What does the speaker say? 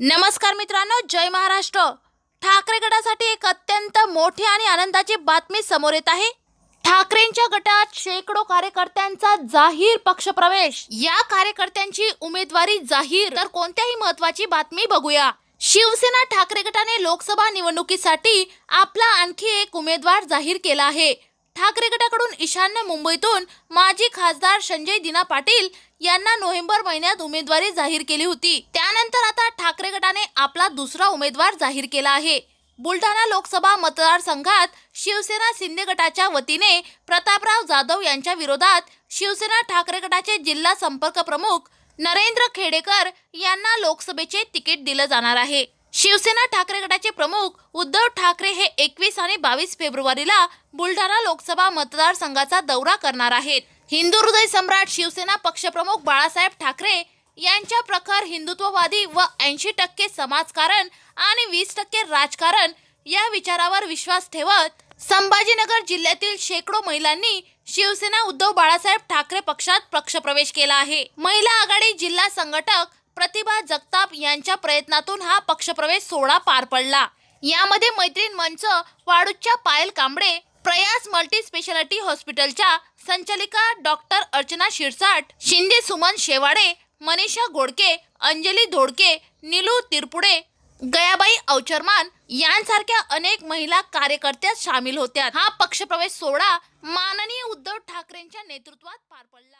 नमस्कार मित्रांनो जय महाराष्ट्र. ठाकरे गटासाठी एक अत्यंत मोठी आणि आनंदाची बातमी समोर येत आहे. ठाकरेंच्या गटात शेकडो कार्यकर्त्यांचा जाहीर पक्षप्रवेश. या कार्यकर्त्यांची उमेदवारी जाहीर. तर कोणत्याही महत्वाची बातमी बघूया. शिवसेना ठाकरे गटाने लोकसभा निवडणुकीसाठी आपला आणखी एक उमेदवार जाहीर केला आहे. ठाकरे गटाकडून ईशान्य मुंबईतून माजी खासदार संजय दिना पाटील यांना नोव्हेंबर महिन्यात उमेदवारी जाहीर केली होती. त्यानंतर आता ठाकरे गटाने आपला दुसरा उमेदवार जाहीर केला आहे. बुलढाणा लोकसभा मतदारसंघात शिवसेना शिंदे गटाच्या वतीने प्रतापराव जाधव यांच्या विरोधात शिवसेना ठाकरे गटाचे जिल्हा संपर्क प्रमुख नरेंद्र खेडेकर यांना लोकसभेचे तिकीट दिलं जाणार आहे. शिवसेना ठाकरे गटाचे ठाकरे हे एकवीस आणि बावीस फेब्रुवारीला बुलढाणा लोकसभा मतदारसंघाचा दौरा करणार आहेत. हिंदू हृदय सम्राट शिवसेना पक्षप्रमुख बाळासाहेब ठाकरे यांच्या प्रखर हिंदुत्ववादी व ऐंशी टक्के समाजकारण आणि वीस टक्के राजकारण या विचारावर विश्वास ठेवत संभाजीनगर जिल्ह्यातील शेकडो महिलांनी शिवसेना उद्धव बाळासाहेब ठाकरे पक्षात पक्षप्रवेश केला आहे. महिला आघाडी जिल्हा संघटक प्रतिभा जगताप यांच्या प्रयत्नातून हा पक्षप्रवेश सोहळा पार पडला. यामध्ये मैत्रीण मंच वाडूच्या पायल कांबळे प्रयास मल्टी स्पेशालिटी हॉस्पिटलच्या संचालिका डॉक्टर अर्चना शिरसाट शिंदे सुमन शेवाडे मनीषा घोडके अंजली धोडके निलू तिरपुडे गयाबाई अवचरमान यांसारख्या अनेक महिला कार्यकर्त्या सामील होत्या हा पक्षप्रवेश सोहळा माननीय उद्धव ठाकरेंच्या नेतृत्वात पार पडला.